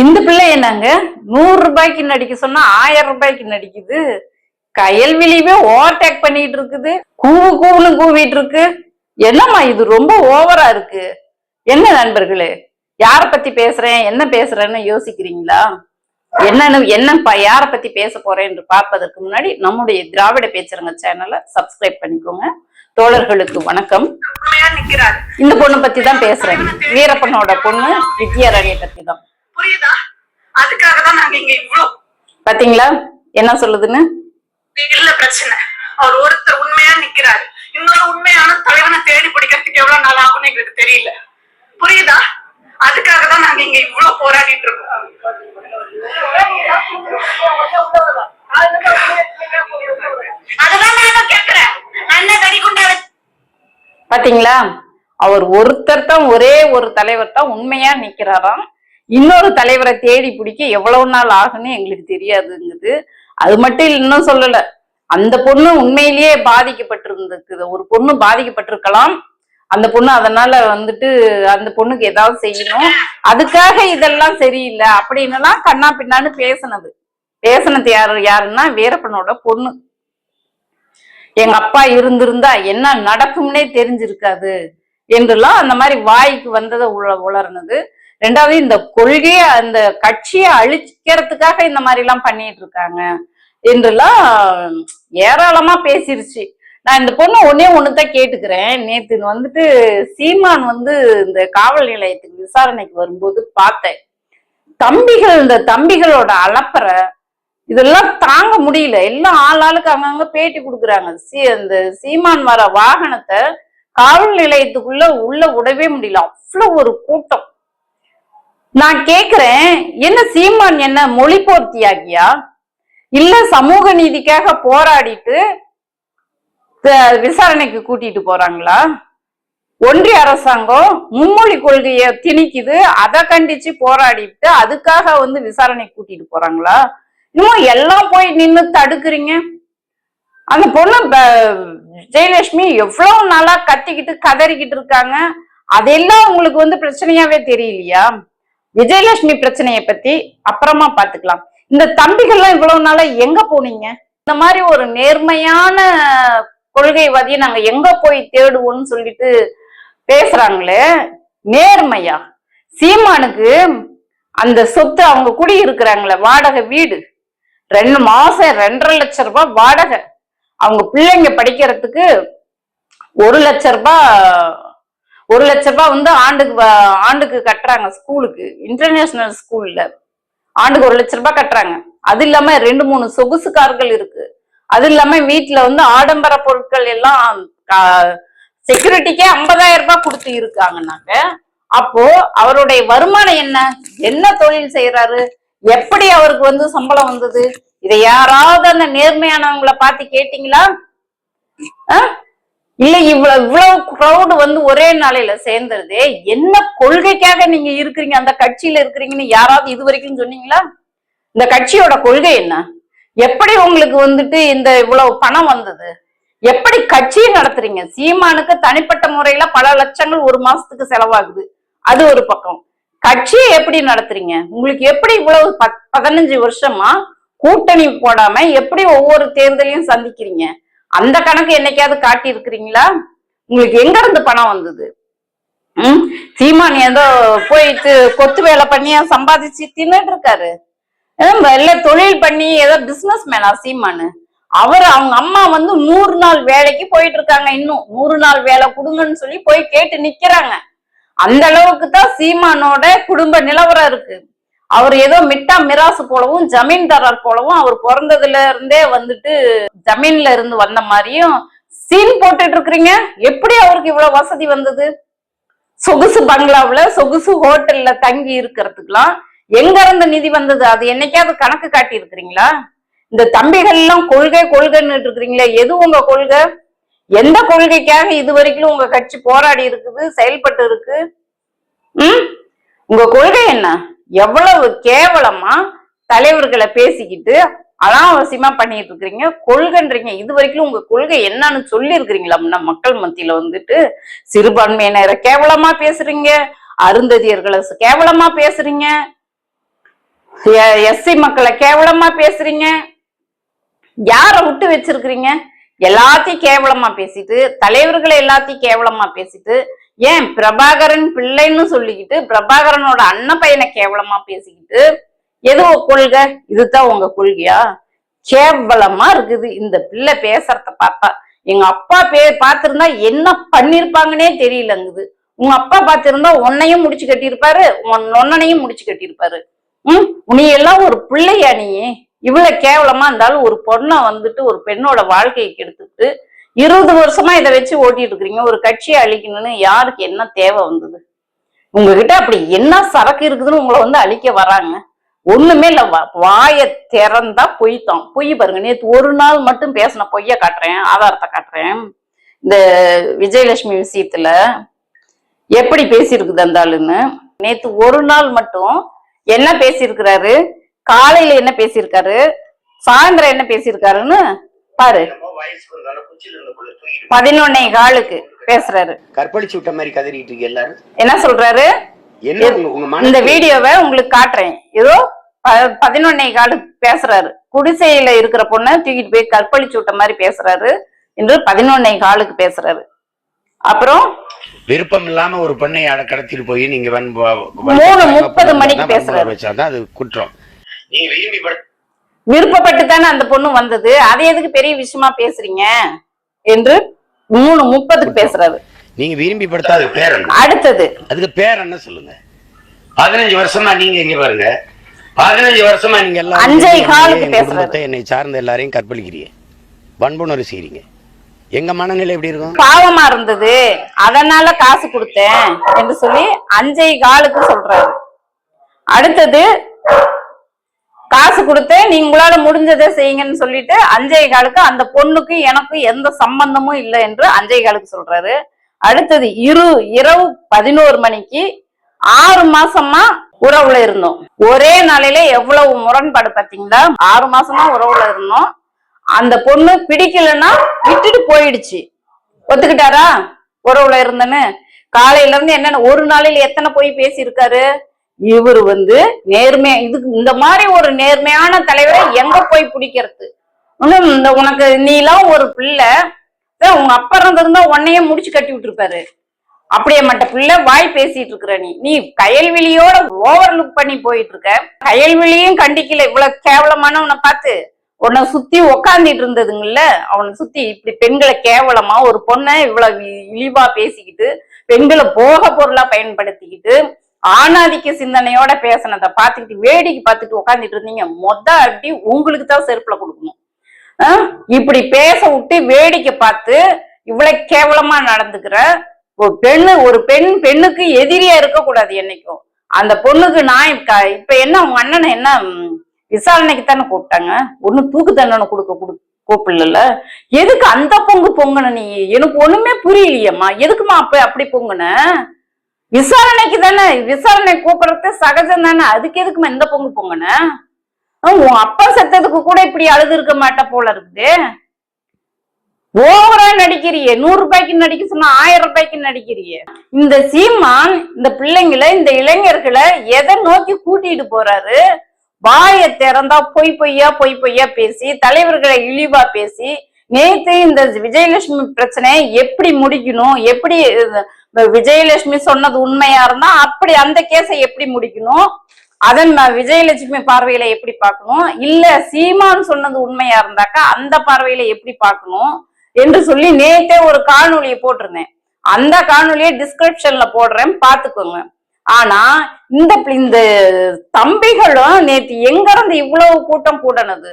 இந்த பிள்ளை என்னங்க? நூறு ரூபாய்க்கு நடிக்க சொன்னா ஆயிரம் ரூபாய்க்கு நடிக்குது கயல்விழியவே ஓவர்டேக் பண்ணிட்டு இருக்குது. கூவு கூவுன்னு கூவிட்டு இருக்கு. என்னம்மா இது ரொம்ப ஓவரா இருக்கு? என்ன நண்பர்களே யார பத்தி பேசுறேன்? என்ன பேசுறேன்னு யோசிக்கிறீங்களா? என்னன்னு என்னப்பா யார பத்தி பேச போறேன் என்று பார்ப்பதற்கு முன்னாடி நம்முடைய திராவிட பேச்சுறங்க சேனலை சப்ஸ்கிரைப் பண்ணிக்கோங்க. தோழர்களுக்கு வணக்கம். இந்த பொண்ணு பத்தி தான் பேசுறேன் வீரப்பனோட பொண்ணு வித்யாராணியை பத்தி தான் புரியுதா? அதுக்காக தான் நாங்க இங்க இவ்ளோ பாத்தீங்களா? என்ன சொல்லுதுன்னு? இல்ல பிரச்சனை. அவர் ஒருத்தர் உண்மையா நிக்கிறாரு. இன்னொரு உண்மையான தலைவனை தேடி பிடிக்கிறதுக்கு எவ்வளவு நாள் ஆகும்னு எங்களுக்கு தெரியல. புரியுதா? அதுக்காக தான் நாங்க இங்க இவ்ளோ போராடிட்டு இருக்கோம். அதுதான் நான் கேக்குறேன். வெடிகுண்டா வச்சு பாத்தீங்களா? அவர் ஒருத்தர் தான் ஒரே ஒரு தலைவர் தான் உண்மையா நிக்கிறாராம். இன்னொரு தலைவரை தேடி பிடிக்க எவ்வளவு நாள் ஆகுன்னு எங்களுக்கு தெரியாதுங்குது. அது மட்டும் இல்ல, இன்னும் சொல்லல. அந்த பொண்ணு உண்மையிலேயே பாதிக்கப்பட்டிருந்திருக்குது. ஒரு பொண்ணு பாதிக்கப்பட்டிருக்கலாம். அந்த பொண்ணு அதனால வந்துட்டு அந்த பொண்ணுக்கு ஏதாவது செய்யணும். அதுக்காக இதெல்லாம் சரியில்லை. அப்படின்னுலாம் கண்ணா பின்னான்னு பேசுனது. பேசுனது யாரு யாருன்னா வீரப்பனோட பொண்ணு. எங்க அப்பா இருந்திருந்தா என்ன நடக்கும்னே தெரிஞ்சிருக்காது. என்றெல்லாம் அந்த மாதிரி வாய்க்கு வந்ததை உள உளர்னது ரெண்டாவது இந்த கொள்கையை அந்த கட்சியை அழிக்கிறதுக்காக இந்த மாதிரி எல்லாம் பண்ணிட்டு இருக்காங்க. என்றெல்லாம் ஏராளமா பேசிருச்சு. நான் இந்த பொண்ணு ஒன்னே ஒண்ணுதான் கேட்டுக்கிறேன். நேத்து வந்துட்டு சீமான் வந்து இந்த காவல் நிலையத்துக்கு விசாரணைக்கு வரும்போது பார்த்தேன். தம்பிகள் இந்த தம்பிகளோட அலப்பறை இதெல்லாம் தாங்க முடியல. எல்லாம் ஆள் ஆளுக்கு அங்கங்க பேட்டி கொடுக்குறாங்க. சீ அந்த சீமான் வர வாகனத்தை காவல் நிலையத்துக்குள்ள உள்ள விடவே முடியல. அவ்வளவு ஒரு கூட்டம். நான் கேக்குறேன் என்ன சீமான் என்ன மொழி போர்த்தியாகியா இல்ல சமூக நீதிக்காக போராடிட்டு விசாரணைக்கு கூட்டிட்டு போறாங்களா? ஒன்றிய அரசாங்கம் மும்மொழி கொள்கையை திணிக்குது அதை கண்டிச்சு போராடிட்டு அதுக்காக வந்து விசாரணைக்கு கூட்டிட்டு போறாங்களா? இன்னும் எல்லாம் போய் நின்று தடுக்கிறீங்க. அந்த பொண்ணு ஜெயலட்சுமி எவ்வளவு நாளா கத்திக்கிட்டு கதறிக்கிட்டு இருக்காங்க. அதெல்லாம் உங்களுக்கு வந்து பிரச்சனையாவே தெரியலையா? விஜயலட்சுமி பிரச்சனைய பத்தி அப்புறமா பாத்துக்கலாம். இந்த தம்பிகள்லாம் இவ்வளவு நாளா எங்க போனீங்க? இந்த மாதிரி ஒரு நேர்மையான கொள்கைவாதியை நாங்க எங்க போய் தேடுவோம்னு சொல்லிட்டு பேசுறாங்களே? நேர்மையா? சீமானுக்கு அந்த சொத்து அவங்க குடி இருக்கிறாங்களே வாடகை வீடு. ரெண்டு மாசம் ரெண்டரை லட்சம் ரூபாய் வாடகை. அவங்க பிள்ளைங்க படிக்கிறதுக்கு ஒரு லட்ச ரூபாய் ஒரு லட்ச ரூபாய் வந்து ஆண்டுக்கு வ- ஆண்டுக்கு கட்டுறாங்க ஸ்கூலுக்கு. இன்டர்நேஷனல் ஸ்கூல்ல ஆண்டுக்கு ஒரு லட்ச ரூபாய் கட்டுறாங்க. அது இல்லாம ரெண்டு மூணு சொகுசு கார்கள் இருக்கு. அது இல்லாம வீட்டுல வந்து ஆடம்பர பொருட்கள் எல்லாம் செக்யூரிட்டிக்கே ஐம்பதாயிரம் ரூபாய் கொடுத்து இருக்காங்கன்னாக்க அப்போ அவருடைய வருமானம் என்ன? என்ன தொழில் செய்யறாரு எப்படி அவருக்கு வந்து சம்பளம் வந்தது? இதை யாராவது அந்த நேர்மையானவங்களை பார்த்து கேட்டீங்களா? ஆ? இல்ல இவ்வளவு இவ்வளவு க்ரௌடு வந்து ஒரே நாளையில சேர்ந்துருது. என்ன கொள்கைக்காக நீங்க இருக்கிறீங்க? அந்த கட்சியில இருக்கிறீங்கன்னு யாராவது இது வரைக்கும் சொன்னீங்களா? இந்த கட்சியோட கொள்கை என்ன? எப்படி உங்களுக்கு வந்துட்டு இந்த இவ்வளவு பணம் வந்தது? எப்படி கட்சியை நடத்துறீங்க? சீமானுக்கு தனிப்பட்ட முறையில பல லட்சங்கள் ஒரு மாசத்துக்கு செலவாகுது. அது ஒரு பக்கம். கட்சியை எப்படி நடத்துறீங்க? உங்களுக்கு எப்படி இவ்வளவு பத்- பதினஞ்சு வருஷமா கூட்டணி போடாம எப்படி ஒவ்வொரு தேர்தலையும் சந்திக்கிறீங்க? அந்த கணக்கு என்னைக்காவது காட்டி இருக்கிறீங்களா உங்களுக்கு எங்க இருந்து பணம் வந்தது? ம்? சீமான் ஏதோ போயிட்டு கொத்து வேலை பண்ணி சம்பாதிச்சு தின்னுட்டு இருக்காரு. ஏதோ இல்ல தொழில் பண்ணி ஏதோ பிசினஸ் மேனா சீமானு. அவர் அவங்க அம்மா வந்து நூறு நாள் வேலைக்கு போயிட்டு இருக்காங்க இன்னும். நூறு நாள் வேலை கொடுங்கன்னு சொல்லி போய் கேட்டு நிக்கிறாங்க. அந்த அளவுக்கு தான் சீமானோட குடும்ப நிலவரம் இருக்கு. அவர் ஏதோ மிட்டா மிராசு போலவும் ஜமீன்தாரர் போலவும் அவர் பிறந்ததுல இருந்தே வந்துட்டு ஜமீன்ல இருந்து வந்த மாதிரியும் சீன் போட்டுட்டு இருக்கிறீங்க. எப்படி அவருக்கு இவ்வளவு வசதி வந்தது? சொகுசு பங்களாவுல சொகுசு ஹோட்டல்ல தங்கி இருக்கிறதுக்கெல்லாம் எங்க இருந்து நிதி வந்தது? அது என்னைக்காவது கணக்கு காட்டி இருக்கிறீங்களா இந்த தம்பிகள் எல்லாம் கொள்கை கொள்கைன்னு இருக்கிறீங்களே எது உங்க கொள்கை? எந்த கொள்கைக்காக இது வரைக்கும் உங்க கட்சி போராடி இருக்குது செயல்பட்டு இருக்கு? ம்? உங்க கொள்கை என்ன? எவ்வளவு கேவலமா தலைவர்களை பேசிக்கிட்டு அனாவசியமா பண்ணிட்டு இருக்கிறீங்க கொள்கைன்றீங்க. இது வரைக்கும் உங்க கொள்கை என்னன்னு சொல்லி இருக்கிறீங்களா முன்ன மக்கள் மத்தியில வந்துட்டு சிறுபான்மையினரை கேவலமா பேசுறீங்க அருந்ததியர்களை கேவலமா பேசுறீங்க எஸ்சி மக்களை கேவலமா பேசுறீங்க யார விட்டு வச்சிருக்கிறீங்க? எல்லாத்தையும் கேவலமா பேசிட்டு தலைவர்களை எல்லாத்தையும் கேவலமா பேசிட்டு ஏன் பிரபாகரன் பிள்ளைன்னு சொல்லிக்கிட்டு பிரபாகரனோட அண்ணன் பையனை கேவலமா பேசிக்கிட்டு எது கொள்கை இதுதான் உங்க கொள்கையா? கேவலமா இருக்குது. இந்த பிள்ளை பேசுறத பார்த்தா எங்க அப்பா பே பார்த்திருந்தா என்ன பண்ணிருப்பாங்கன்னே தெரியலங்குது. உங்க அப்பா பார்த்திருந்தா உன்னையும் முடிச்சு கட்டியிருப்பாரு உன் நொன்னனையும் முடிச்சு கட்டியிருப்பாரு. உம் நீ எல்லாம் ஒரு பிள்ளையா நீ இவ்வளவு கேவலமா இருந்தாலும் ஒரு பொண்ணை வந்துட்டு ஒரு பெண்ணோட வாழ்க்கையை கெடுத்துட்டு இருபது வருஷமா இதை வச்சு ஓட்டிட்டு இருக்கிறீங்க ஒரு கட்சியை அழிக்கணும்னு யாருக்கு என்ன தேவை வந்தது? உங்ககிட்ட அப்படி என்ன சரக்கு இருக்குதுன்னு உங்களை வந்து அழிக்க வராங்க. ஒண்ணுமே இல்ல. வாய வாயை திறந்தா பொய் தான் பொய் பாருங்க. நேத்து ஒரு நாள் மட்டும் பேசின பொய்ய காட்டுறேன். ஆதாரத்தை காட்டுறேன். இந்த விஜயலட்சுமி விஷயத்துல எப்படி பேசியிருக்குது அந்த ஆளுன்னு. நேத்து ஒரு நாள் மட்டும் என்ன பேசியிருக்கிறாரு? காலையில என்ன பேசியிருக்காரு? சாயந்தரம் என்ன பேசியிருக்காருன்னு பாரு. வயசுக்கு குச்சில தூக்கிட்டு பதினொன்னே காலுக்கு பேசுறாரு. கற்பழிச்சு விட்ட மாதிரி கதறிட்டு இருக்கு எல்லாரும்? என்ன சொல்றாரு? என்ன உங்க உங்க இந்த வீடியோவை உங்களுக்கு காட்டுறேன். ஏதோ ப- பதினொன்னே காலுக்கு பேசுறாரு. குடிசையில இருக்கிற பொண்ணை தூக்கிட்டு போய் கற்பழிச்சு விட்ட மாதிரி பேசுறாரு. என்று பதினொன்னே காலுக்கு பேசுறாரு. அப்புறம் விருப்பம் இல்லாம ஒரு பெண்ணை அட கடத்திட்டு போய் நீங்க மூணு முப்பது மணிக்கு பேசுறாரு. வச்சாதான் அது குற்றம். நீங்க விரும்பி விருப்பப்பட்டு தானே அந்த பொண்ணு வந்தது? அதை எதுக்கு பெரிய விஷயமா பேசுறீங்க? என்று மூணு முப்பதுக்கு பேசுறாரு. நீங்க விரும்பி படுத்தா அது பேர் அடுத்தது. அதுக்கு பேர் என்ன சொல்லுங்க? பதினஞ்சு வருஷமா நீங்க இங்க பாருங்க. பதினஞ்சு வருஷமா நீங்க எல்லாரும் அஞ்சே காலுக்கு. குடும்பத்தை என்னை சார்ந்த எல்லாரையும் கற்பழிக்கிறீங்க. வன்புணர்வு செய்றீங்க. எங்க மனநிலை எப்படி இருக்கும்? பாவமா இருந்தது. அதனால காசு கொடுத்தேன் என்று சொல்லி அஞ்சை காலுக்கு சொல்றாரு. அடுத்தது காசு கொடுத்து நீங்களால முடிஞ்சதை செய்யுங்கன்னு சொல்லிட்டு அஞ்சை காலுக்கு அந்த பொண்ணுக்கு எனக்கு எந்த சம்பந்தமும் இல்லை என்று அஞ்சை காலுக்கு சொல்றாரு. அடுத்தது இரு இரவு பதினோரு மணிக்கு ஆறு மாசமா உறவுல இருந்தோம். ஒரே நாளையில எவ்வளவு முரண்பாடு பாத்தீங்களா? ஆறு மாசமா உறவுல இருந்தோம். அந்த பொண்ணு பிடிக்கலன்னா விட்டுட்டு போயிடுச்சு. ஒத்துக்கிட்டாரா? உறவுல இருந்தேன்னு. காலையில இருந்து என்னென்ன ஒரு நாளையில எத்தனை போய் பேசியிருக்காரு? இவர் வந்து நேர்மையா இதுக்கு இந்த மாதிரி ஒரு நேர்மையான தலைவரை எங்க போய் பிடிக்கிறது? ஒண்ணும் இந்த உனக்கு நீ எல்லாம் ஒரு பிள்ளை. உங்க அப்பா இருந்திருந்தா உன்னையே முடிச்சு கட்டி விட்டுருப்பாரு. அப்படியே மட்ட பிள்ளை வாய் பேசிட்டு இருக்கிற நீ. நீ கயல்விழியோட ஓவர் லுக் பண்ணி போயிட்டு இருக்க கயல்விழியும் கண்டிக்கல இவ்வளவு கேவலமானவனை பார்த்து. உன்னை சுத்தி உக்காந்துட்டு இருந்ததுங்கல்ல அவனை சுத்தி இப்படி பெண்களை கேவலமா ஒரு பொண்ணை இவ்வளவு இழிவா பேசிக்கிட்டு பெண்களை போக பொருளா பயன்படுத்திக்கிட்டு ஆணாதிக்க சிந்தனையோட பேசினதை பார்த்துக்கிட்டு வேடிக்கை பார்த்துட்டு உட்காந்துட்டு இருந்தீங்க. மொத அப்படி உங்களுக்கு தான் செருப்புல கொடுக்கணும். இப்படி பேச விட்டு வேடிக்கை பார்த்து இவ்வளவு கேவலமா நடந்துக்கிற ஒரு பெண்ணு ஒரு பெண் பெண்ணுக்கு எதிரியா இருக்கக்கூடாது என்னைக்கும். அந்த பொண்ணுக்கு நான் இப்ப இப்ப என்ன உங்க அண்ணனை என்ன விசாரணைக்கு தானே கூப்பிட்டாங்க? ஒண்ணு தூக்கு தண்டனை கொடுக்க கொடு கூப்பிடல எதுக்கு அந்த பொங்கு பொங்குன நீ? எனக்கு ஒண்ணுமே புரியலையேம்மா. எதுக்குமா அப்ப அப்படி பொங்குன? விசாரணைக்கு தானே? விசாரணை கூப்பிடுறது சகஜம் தானே? அதுக்கு எதுக்குமா இந்த பொங்கு பொங்கன்னு? உன் அப்பா செத்ததுக்கு கூட இப்படி அழுது இருக்க மாட்ட போல இருக்குது. ஓவரா நடிக்கிறியே. நூறு ரூபாய்க்கு நடிக்க சொன்னா ஆயிரம் ரூபாய்க்கு நடிக்கிறியே. இந்த சீமான் இந்த பிள்ளைங்களை இந்த இளைஞர்களை எதை நோக்கி கூட்டிட்டு போறாரு? வாயை திறந்தா பொய் பொய்யா பொய் பொய்யா பேசி தலைவர்களை இழிவா பேசி நேத்து இந்த விஜயலட்சுமி பிரச்சனை எப்படி முடிக்கணும் எப்படி விஜயலட்சுமி சொன்னது உண்மையா இருந்தா அப்படி அந்த கேஸை எப்படி முடிக்கணும்? அதன் விஜயலட்சுமி பார்வையில எப்படி பார்க்கணும்? இல்ல சீமான் சொன்னது உண்மையா இருந்தாக்கா அந்த பார்வையில எப்படி பார்க்கணும்? என்று சொல்லி நேத்தே ஒரு காணொலியை போட்டிருந்தேன். அந்த காணொலியை டிஸ்கிரிப்ஷன்ல போடுறேன் பாத்துக்கோங்க ஆனா இந்த இந்த தம்பிகளும் நேத்து எங்க இருந்து இவ்வளவு கூட்டம் கூடனது?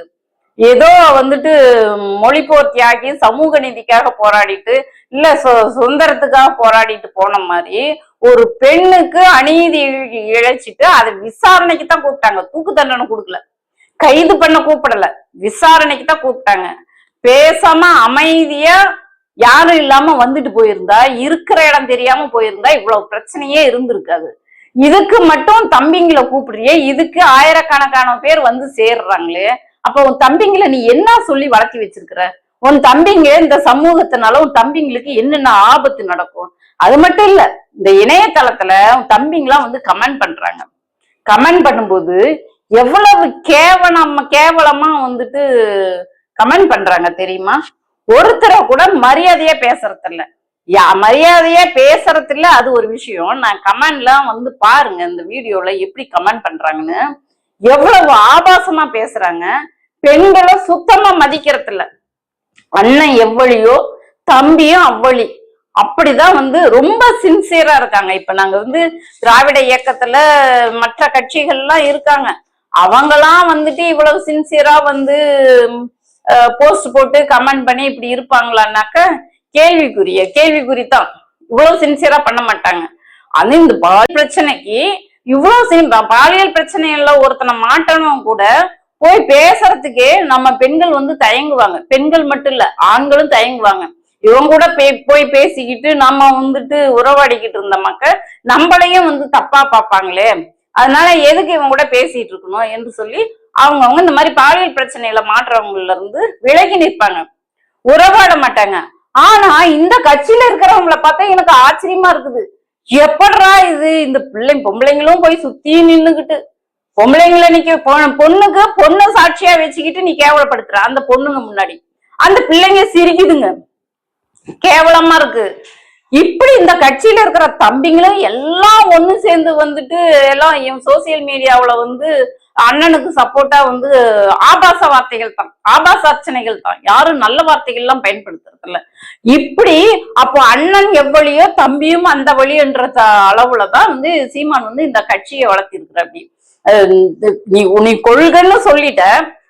ஏதோ வந்துட்டு மொழிப்போர் தியாகி சமூக நீதிக்காக போராடிட்டு இல்ல சொ- சுதந்திரத்துக்காக போராடிட்டு போன மாதிரி ஒரு பெண்ணுக்கு அநீதி இழைச்சிட்டு அதை விசாரணைக்கு தான் கூப்பிட்டாங்க. தூக்கு தண்டனை கொடுக்கல. கைது பண்ண கூப்பிடல. விசாரணைக்கு தான் கூப்பிட்டாங்க. பேசாம அமைதியா யாரும் இல்லாம வந்துட்டு போயிருந்தா இருக்கிற இடம் தெரியாம போயிருந்தா இவ்வளவு பிரச்சனையே இருந்திருக்காது இதுக்கு மட்டும் தம்பிங்களை கூப்பிடுறியே இதுக்கு ஆயிரக்கணக்கான பேர் வந்து சேர்றாங்களே. அப்ப உன் தம்பிங்களை நீ என்ன சொல்லி வளர்த்தி வச்சிருக்கிற? உன் தம்பிங்க இந்த சமூகத்தினால உன் தம்பிங்களுக்கு என்னென்ன ஆபத்து நடக்கும்? அது மட்டும் இல்ல இந்த இணையதளத்துல உன் தம்பிங்களாம் வந்து கமெண்ட் பண்றாங்க. கமெண்ட் பண்ணும்போது எவ்வளவு கேவலம் கேவலமா வந்துட்டு கமெண்ட் பண்றாங்க தெரியுமா? ஒருத்தரை கூட மரியாதையா பேசுறது இல்ல யா மரியாதையா பேசுறது இல்ல அது ஒரு விஷயம். நான் கமெண்ட்லாம் வந்து பாருங்க இந்த வீடியோல எப்படி கமெண்ட் பண்றாங்கன்னு. எவ்வளவு ஆபாசமா பேசுறாங்க. பெண்களை சுத்தமா மதிக்கிறது இல்லை அண்ணன் எவ்வளியோ தம்பியும் அவ்வளி. அப்படிதான் வந்து ரொம்ப சின்சியரா இருக்காங்க. இப்ப நாங்க வந்து திராவிட இயக்கத்துல மற்ற கட்சிகள்லாம் இருக்காங்க. அவங்கெல்லாம் வந்துட்டு இவ்வளவு சின்சியரா வந்து போஸ்ட் போட்டு கமெண்ட் பண்ணி இப்படி இருப்பாங்களான்னாக்க கேள்விக்குரிய கேள்விக்குறி தான் இவ்வளவு சின்சியரா பண்ண மாட்டாங்க. அது இந்த பால் பிரச்சனைக்கு இவ்வளவு பாலியல் பாலியல் எல்லாம் ஒருத்தனை மாட்டணும் கூட போய் பேசுறதுக்கே நம்ம பெண்கள் வந்து தயங்குவாங்க. பெண்கள் மட்டும் இல்ல ஆண்களும் தயங்குவாங்க. இவங்க கூட பே- போய் பேசிக்கிட்டு நம்ம வந்துட்டு உறவாடிக்கிட்டு இருந்த மக்கள் நம்மளையும் வந்து தப்பா பார்ப்பாங்களே. அதனால எதுக்கு இவங்க கூட பேசிட்டு இருக்கணும் என்று சொல்லி அவங்கவுங்க இந்த மாதிரி பாலியல் பிரச்சனையில மாற்றவங்கல இருந்து விலகி நிற்பாங்க. உறவாட மாட்டாங்க. ஆனா இந்த கட்சியில இருக்கிறவங்கள பார்த்தா எனக்கு ஆச்சரியமா இருக்குது. எப்படா இது இந்த பிள்ளை பொம்பளைங்களும் போய் சுத்தி நின்னுகிட்டு பொம்பளைங்களை நீ பொண்ணுக்கு பொண்ணு சாட்சியா வச்சுக்கிட்டு நீ கேவலப்படுத்துற. அந்த பொண்ணுங்க முன்னாடி. அந்த பிள்ளைங்க சிரிக்குதுங்க. கேவலமா இருக்கு. இப்படி இந்த கட்சியில இருக்கிற தம்பிங்களும் எல்லாம் ஒண்ணு சேர்ந்து வந்துட்டு எல்லாம் சோசியல் மீடியாவுல வந்து அண்ணனுக்கு சப்போர்ட்டா வந்து ஆபாச வார்த்தைகள் தான். ஆபாச அர்ச்சனைகள் தான். யாரும் நல்ல வார்த்தைகள் எல்லாம் பயன்படுத்துறது இல்ல. இப்படி அப்போ அண்ணன் எவ்வளியோ தம்பியும் அந்த வழின்ற த- அளவுலதான் வந்து சீமான் வந்து இந்த கட்சியை வளர்த்திருக்கிற அப்படி நீ நீ கொள்கைன்னு சொல்லிட்ட.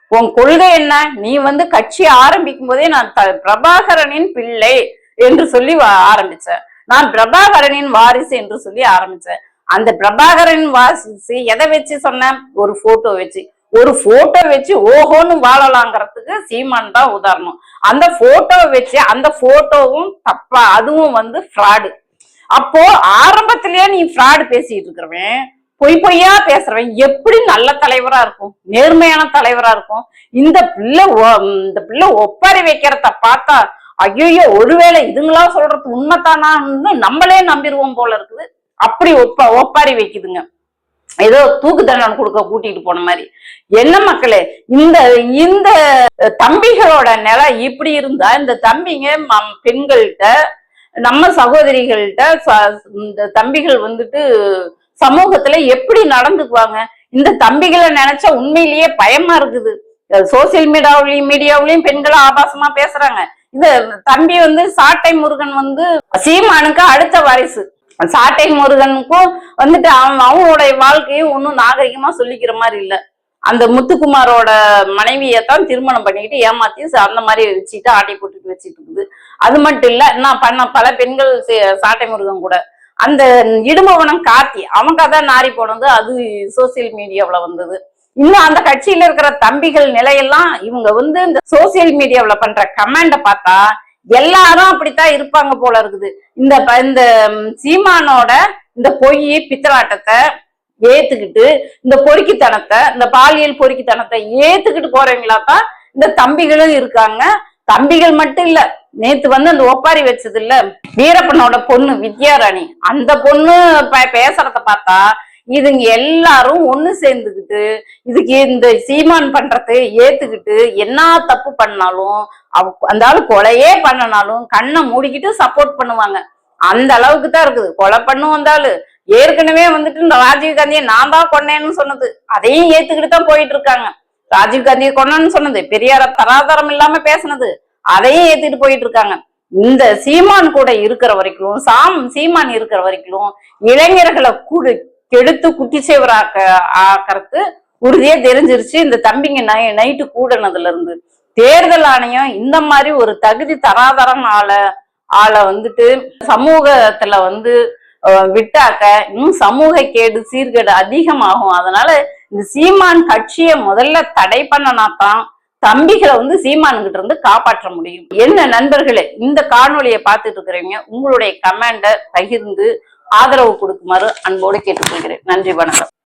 உன் கொள்கை என்ன? நீ வந்து கட்சி ஆரம்பிக்கும் போதே நான் த- பிரபாகரனின் பிள்ளை என்று சொல்லி வா- ஆரம்பிச்சேன். நான் பிரபாகரனின் வாரிசு என்று சொல்லி ஆரம்பிச்சேன். அந்த பிரபாகரன் வாரிசு எதை வச்சு சொன்னேன்? ஒரு போட்டோ வச்சு. ஒரு போட்டோ வச்சு ஓஹோன்னு வாழலாங்கிறதுக்கு சீமான் தான் உதாரணம். அந்த போட்டோ வச்சு அந்த போட்டோவும் தப்பா அதுவும் வந்து ஃப்ராடு அப்போ ஆரம்பத்திலேயே நீ ஃப்ராடு பேசிட்டு இருக்கிறவன். பொய் பொய்யா பேசுறவன் எப்படி நல்ல தலைவரா இருக்கும்? நேர்மையான தலைவரா இருக்கும்? இந்த பிள்ளை ஒ- இந்த பிள்ளை ஒப்பாரி வைக்கிறத பார்த்தா ஐயோ ஒருவேளை இதுங்களா சொல்றது உண்மைத்தானான்னு நம்மளே நம்பிடுவோம் போல இருக்குது. அப்படி ஒப்ப ஒப்பாரி வைக்குதுங்க. ஏதோ தூக்கு தண்டனை கொடுக்க கூட்டிட்டு போன மாதிரி. என்ன மக்களே இந்த இந்த தம்பிகளோட நிலை இப்படி இருந்தா இந்த தம்பிங்க பெண்கள்கிட்ட நம்ம சகோதரிகள்கிட்ட ச- இந்த தம்பிகள் வந்துட்டு சமூகத்துல எப்படி நடந்துக்குவாங்க? இந்த தம்பிகளை நினைச்சா உண்மையிலேயே பயமா இருக்குது. சோசியல் மீடியாவிலையும் மீடியாவிலையும் பெண்களும் ஆபாசமா பேசுறாங்க. இந்த தம்பி வந்து சாட்டை முருகன் வந்து சீமானுக்கு அடுத்த வாரிசு. சாட்டை முருகனுக்கும் வந்துட்டு அவன் அவனுடைய வாழ்க்கையும் ஒன்றும் நாகரிகமா சொல்லிக்கிற மாதிரி இல்ல. அந்த முத்துக்குமாரோட மனைவியை தான் திருமணம் பண்ணிக்கிட்டு ஏமாத்தி ச- அந்த மாதிரி வச்சுட்டு ஆட்டை போட்டுட்டு வச்சுட்டு இருக்குது. அது மட்டும் இல்ல நான் பண்ண பல பெண்கள் சாட்டை முருகன் கூட. அந்த இடுமவனம் கார்த்தி அவன் கதை நாரி போனது அது சோசியல் மீடியாவில் வந்தது. இன்னும் அந்த கட்சியில இருக்கிற தம்பிகள் நிலையெல்லாம் இவங்க வந்து இந்த சோசியல் மீடியாவில் பண்ற கமெண்ட பார்த்தா எல்லாரும் அப்படித்தான் இருப்பாங்க போல இருக்குது. இந்த ப- இந்த சீமானோட இந்த பொய் பித்தராட்டத்தை ஏத்துக்கிட்டு இந்த பொறுக்கித்தனத்தை இந்த பாலியல் பொறுக்கித்தனத்தை ஏத்துக்கிட்டு போறவங்களா தான் இந்த தம்பிகளும் இருக்காங்க. தம்பிகள் மட்டும் இல்ல நேத்து வந்து அந்த ஒப்பாரி வச்சது இல்ல வீரப்பனோட பொண்ணு வித்யாராணி. அந்த பொண்ணு பேசுறத பார்த்தா இதுங்க எல்லாரும் ஒண்ணு சேர்ந்துக்கிட்டு இதுக்கு இந்த சீமான் பண்றது ஏத்துக்கிட்டு என்ன தப்பு பண்ணாலும் அவ- அந்த ஆளு கொலையே பண்ணனாலும் கண்ணை மூடிக்கிட்டு சப்போர்ட் பண்ணுவாங்க. அந்த அளவுக்கு தான் இருக்குது. கொலை பண்ணும் வந்தாலும் ஏற்கனவே வந்துட்டு இந்த ராஜீவ் காந்தியை நான் தான் கொன்னேன்னு சொன்னது. அதையும் ஏத்துக்கிட்டு தான் போயிட்டு இருக்காங்க. ராஜீவ் காந்தியை கொன்னேன்னு சொன்னது. பெரியார தராதரம் இல்லாம பேசுனது. அதையும் ஏத்திட்டு போயிட்டு இருக்காங்க. இந்த சீமான் கூட இருக்கிற வரைக்கும் சாம் சீமான் இருக்கிற வரைக்கும் இளைஞர்களை கூடு கெடுத்து குட்டி சேவராக்க ஆக்கறது உறுதியா தெரிஞ்சிருச்சு. இந்த தம்பிங்க நை நைட்டு கூடனதுல இருந்து தேர்தல் ஆணையம் இந்த மாதிரி ஒரு தகுதி தராதரம் ஆளை ஆளை வந்துட்டு சமூகத்துல வந்து விட்டாக்க இன்னும் சமூக கேடு சீர்கேடு அதிகமாகும். அதனால இந்த சீமான் கட்சியை முதல்ல தடை பண்ணனா தான் தம்பிகளை வந்து சீமானுகிட்ட இருந்து காப்பாற்ற முடியும். என்ன நண்பர்களே இந்த காணொலியை பார்த்துட்டு இருக்கிறவங்க உங்களுடைய கமெண்ட பகிர்ந்து ஆதரவு கொடுக்குமாறு அன்போடு கேட்டுக்கொள்கிறேன். நன்றி வணக்கம்.